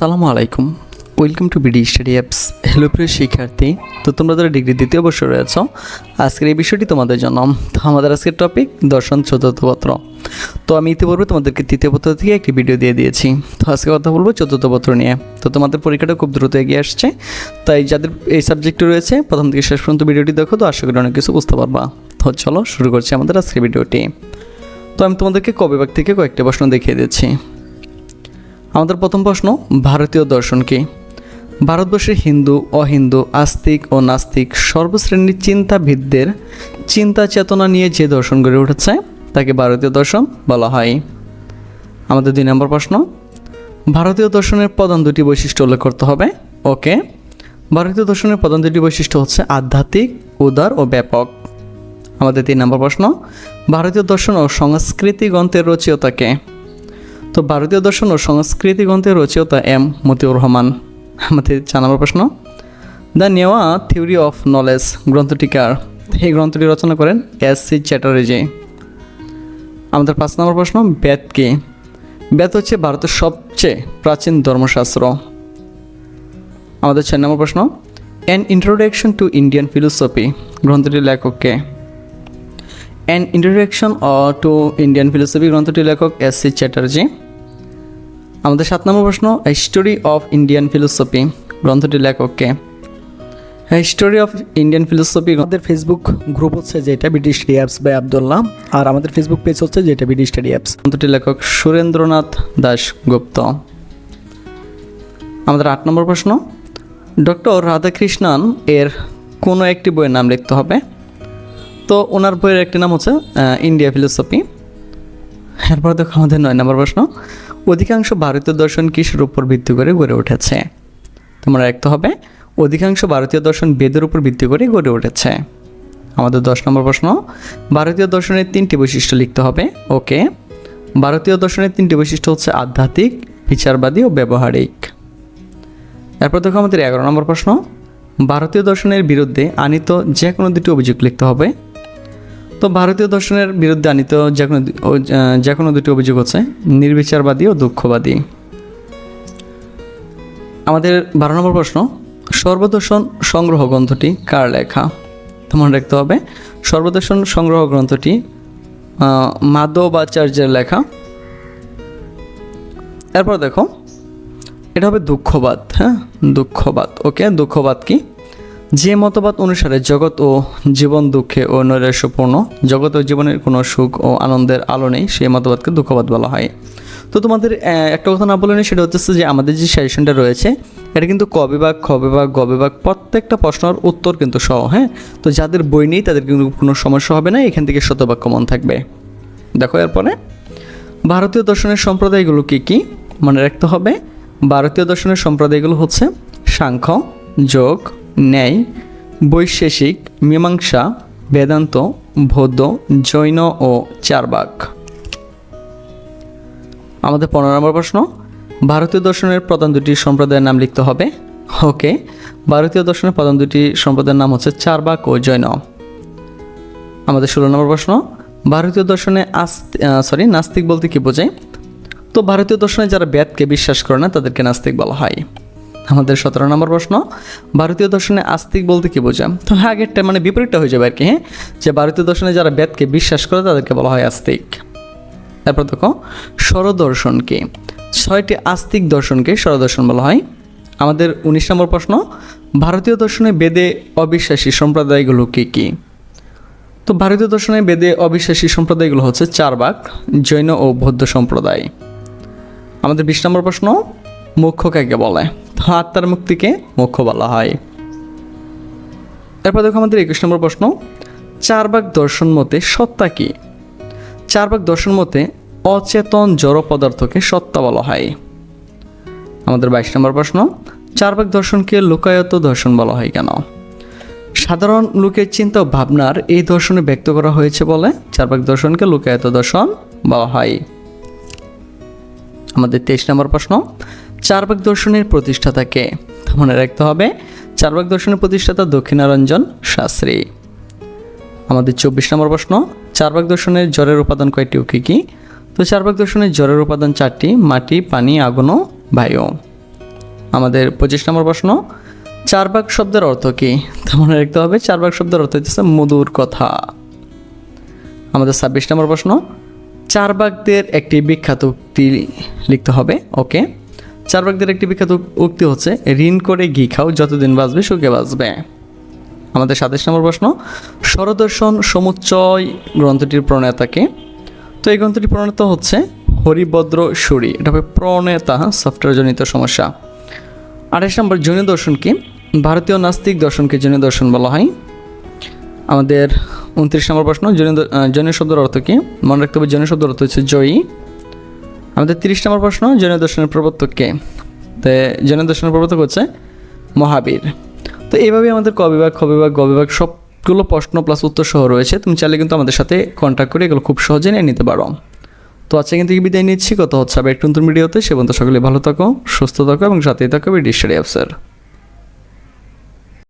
সালামু আলাইকুম। Welcome to BD study apps hello প্রিয় শিক্ষার্থী। তো তোমরা যারা ডিগ্রি দ্বিতীয় বর্ষে রয়েছ, আজকের এই বিষয়টি তোমাদের জন্য। তো আমাদের আজকের টপিক দর্শন চতুর্থ পত্র। তো আমি ইতিপূর্বে তোমাদেরকে তৃতীয় পত্র থেকে একটি ভিডিও দিয়ে দিয়েছি। তো আজকে কথা বলব চতুর্থ পত্র নিয়ে। তো তোমাদের পরীক্ষাটা খুব দ্রুত এগিয়ে আসছে। তাই যাদের এই সাবজেক্টে রয়েছে, প্রথম থেকে শেষ পর্যন্ত ভিডিওটি দেখো, তো আশা করি অনেক কিছু বুঝতে পারবা। তো চলো শুরু করছি আমাদের আজকের ভিডিওটি তো আমি তোমাদেরকে কবিভাগ থেকে কয়েকটা প্রশ্ন দেখিয়ে দিচ্ছি। আমাদের প্রথম প্রশ্ন, ভারতীয় দর্শন কি? ভারতবর্ষের হিন্দু, অহিন্দু, আস্তিক ও নাস্তিক সর্বশ্রেণীর চিন্তাবিদদের চিন্তা চেতনা নিয়ে যে দর্শন গড়ে উঠেছে, তাকে ভারতীয় দর্শন বলা হয়। আমাদের দুই নম্বর প্রশ্ন, ভারতীয় দর্শনের প্রধান দুটি বৈশিষ্ট্য উল্লেখ করতে হবে। ওকে, ভারতীয় দর্শনের প্রধান দুটি বৈশিষ্ট্য হচ্ছে আধ্যাত্মিক, উদার ও ব্যাপক। আমাদের তিন নম্বর প্রশ্ন, ভারতীয় দর্শন ও সংস্কৃতি গ্রন্থের রচয়িতাকে তো ভারতীয় দর্শন ও সংস্কৃতি গ্রন্থের রচয়িতা এম মতিউর রহমান। আমাদের চার নম্বর প্রশ্ন। দ্য নেওয়া থিওরি অফ নলেজ গ্রন্থটিকার এই গ্রন্থটি রচনা করেন এস সি চ্যাটার্জি। আমাদের পাঁচ নম্বর প্রশ্ন, বেদ কি? বেদ হচ্ছে ভারতের সবচেয়ে প্রাচীন ধর্মশাস্ত্র। আমাদের ছয় নম্বর প্রশ্ন an introduction to Indian philosophy গ্রন্থটির লেখককে an introduction to Indian philosophy গ্রন্থটির লেখক এস সি চ্যাটার্জি। আমাদের সাত নম্বর প্রশ্ন হিস্টোরি অফ ইন্ডিয়ান ফিলোসফি গ্রন্থটির লেখককে হিস্টোরি অফ ইন্ডিয়ান ফিলোসফি আমাদের ফেসবুক গ্রুপ হচ্ছে যেটা BD study apps by Abdullah আর আমাদের ফেসবুক পেজ হচ্ছে যেটা বিডি স্টাডি অ্যাপস গ্রন্থটির লেখক সুরেন্দ্রনাথ দাস গুপ্ত আমাদের আট নম্বর প্রশ্ন ডক্টর রাধাকৃষ্ণন এর কোনো একটি বইয়ের নাম লিখতে হবে? তো ওনার বইয়ের একটি নাম হচ্ছে ইন্ডিয়া ফিলোসফি এরপর দেখো আমাদের নয় নম্বর প্রশ্ন অধিকাংশ ভারতীয় দর্শন কিসের উপর ভিত্তি করে গড়ে উঠেছে? তোমরা রাখতে হবে, অধিকাংশ ভারতীয় দর্শন বেদের উপর ভিত্তি করে গড়ে উঠেছে। আমাদের দশ নম্বর প্রশ্ন, ভারতীয় দর্শনের তিনটি বৈশিষ্ট্য লিখতে হবে। ওকে, ভারতীয় দর্শনের তিনটি বৈশিষ্ট্য হচ্ছে আধ্যাত্মিক, বিচারবাদী ও ব্যবহারিক। এরপর দেখো আমাদের এগারো নম্বর প্রশ্ন, ভারতীয় দর্শনের বিরুদ্ধে আনিত যে কোনো দুটি অভিযোগ লিখতে হবে। তো ভারতীয় দর্শনের বিরুদ্ধে আনিত যে কোনো যে কোনো দুটি অভিযোগ হচ্ছে, নির্বিচারবাদী ও দুঃখবাদী। আমাদের বারো নম্বর প্রশ্ন, সর্বদর্শন সংগ্রহ গ্রন্থটি কার লেখা? তোমার রাখতে হবে, সর্বদর্শন সংগ্রহ গ্রন্থটি মাধবাচার্যের লেখা। এরপর দেখো, এটা হবে দুঃখবাদ হ্যাঁ? দুঃখবাদ, ওকে? দুঃখবাদ কি? যে মতবাদ অনুসারে জগৎ ও জীবন দুঃখে ও নৈরাশ্যপূর্ণ জগৎ ও জীবনের কোনো সুখ ও আনন্দের আলো নেই সেই মতবাদকে দুঃখবাদ বলা হয়। তো তোমাদের একটা কথা না বলে নি, সেটা হচ্ছে যে আমাদের যে সাজেশনটা রয়েছে এটা কিন্তু ক বিভাগ খ বিভাগ গ বিভাগ প্রত্যেকটা প্রশ্নের উত্তর কিন্তু সহ হ্যাঁ? তো যাদের বই নেই তাদের কিন্তু কোনো সমস্যা হবে না এখান থেকে শতবাক্য মন থাকবে। দেখো এরপরে ভারতীয় দর্শনের সম্প্রদায়গুলো কি কি? মনে রাখতে হবে ভারতীয় দর্শনের সম্প্রদায়গুলো হচ্ছে সাংখ্য যোগ ন্যায়, বৈশেষিক, মীমাংসা, বেদান্ত বৌদ্ধ জৈন ও চারবাক। আমাদের পনেরো নম্বর প্রশ্ন। ভারতীয় দর্শনের প্রধান দুটি সম্প্রদায়ের নাম লিখতে হবে। ওকে, ভারতীয় দর্শনের প্রধান দুটি সম্প্রদায়ের নাম হচ্ছে চারবাক ও জৈন। আমাদের ষোলো নম্বর প্রশ্ন। ভারতীয় দর্শনে আস্তি সরি নাস্তিক বলতে কি বোঝায়? তো ভারতীয় দর্শনে যারা বেদকে বিশ্বাস করে না, তাদেরকে নাস্তিক বলা হয়। আমাদের সতেরো নম্বর প্রশ্ন, ভারতীয় দর্শনে আস্তিক বলতে কি বোঝায়? তো আগেরটা মানে বিপরীতটা হয়ে যাবে আর কি হ্যাঁ? যে ভারতীয় দর্শনে যারা বেদকে বিশ্বাস করে, তাদেরকে বলা হয় আস্তিক। তারপর দেখো স্বরদর্শনকে ছয়টি আস্তিক দর্শনকে স্বরদর্শন বলা হয়। আমাদের উনিশ নম্বর প্রশ্ন, ভারতীয় দর্শনে বেদে অবিশ্বাসী সম্প্রদায়গুলো কী কী? তো ভারতীয় দর্শনে বেদে অবিশ্বাসী সম্প্রদায়গুলো হচ্ছে চার চারবাক, জৈন ও বৌদ্ধ সম্প্রদায়। আমাদের বিশ নম্বর প্রশ্ন, মুখ্য কাকে বলে? আত্মার মুক্তিকে মুখ্য বলা হয়। এরপর দেখো আমাদের একুশ নম্বর প্রশ্ন চারবাক দর্শন মতে সত্তা কি? চারবাক দর্শন মতে অচেতন জড় পদার্থকে সত্তা বলা হয়। আমাদের বাইশ নম্বর প্রশ্ন চারবাক দর্শনকে লোকায়ত দর্শন বলা হয় কেন? সাধারণ লোকের চিন্তা ও ভাবনার এই দর্শনে ব্যক্ত করা হয়েছে বলে চারবাক দর্শনকে লোকায়ত দর্শন বলা হয়। আমাদের তেইশ নম্বর প্রশ্ন চারবাক দর্শনের প্রতিষ্ঠাতাকে। মনে রাখতে হবে চারবাক দর্শনের প্রতিষ্ঠাতা দক্ষিণারঞ্জন শাস্ত্রী। আমাদের চব্বিশ নম্বর প্রশ্ন চারবাক দর্শনের জ্বরের উপাদান কয়টি ও কী কী? তো চারবাক দর্শনের জ্বরের উপাদান চারটি, মাটি, পানি, আগুন ও বায়ু। আমাদের পঁচিশ নম্বর প্রশ্ন চারবাক শব্দের অর্থ কী? তো মনে রাখতে হবে চারবাক শব্দের অর্থ হচ্ছে মধুর কথা। আমাদের ছাব্বিশ নম্বর প্রশ্ন চারবাকদের একটি বিখ্যাত উক্তি লিখতে হবে, ওকে? চারবাকদের একটি বিখ্যাত উক্তি হচ্ছে, ঋণ করে ঘি খাও, যতদিন বাঁচবে সুখে বাঁচবে। আমাদের সাতাশ নম্বর প্রশ্ন স্বরদর্শন সমুচ্চয় গ্রন্থটির প্রণেতাকে তো এই গ্রন্থটি প্রণেতা হচ্ছে হরিভদ্র সুরি। এটা হবে প্রণেতা, সফটওয়্যারজনিত সমস্যা। আঠাশ নম্বর, জৈন দর্শনকে ভারতীয় নাস্তিক দর্শনকে জৈন দর্শন বলা হয়। আমাদের উনত্রিশ নম্বর প্রশ্ন, জৈন জৈন শব্দের অর্থ কি? মনে রাখতে হবে, জৈন শব্দের অর্থ হচ্ছে জয়ী। আমাদের তিরিশ নম্বর প্রশ্ন জৈন দর্শনের প্রবর্তক কে? তো জৈন দর্শনের প্রবর্তক হচ্ছে মহাবীর। তো এইভাবে আমাদের ক বিভাগ, খ বিভাগ, গ বিভাগ সবগুলো প্রশ্ন প্লাস উত্তর সহ রয়েছে। তুমি চাইলে কিন্তু আমাদের সাথে কন্ট্যাক্ট করে এগুলো খুব সহজে নিয়ে নিতে পারো। তো আজকে কিন্তু বিদায় নিচ্ছি। কত হচ্ছে আবার একটু নতুন ভিডিওতে সে পর্যন্ত সকলে ভালো থাকো, সুস্থ থাকো এবং সাথেই থাকো। বিডিশারি অ্যাপসের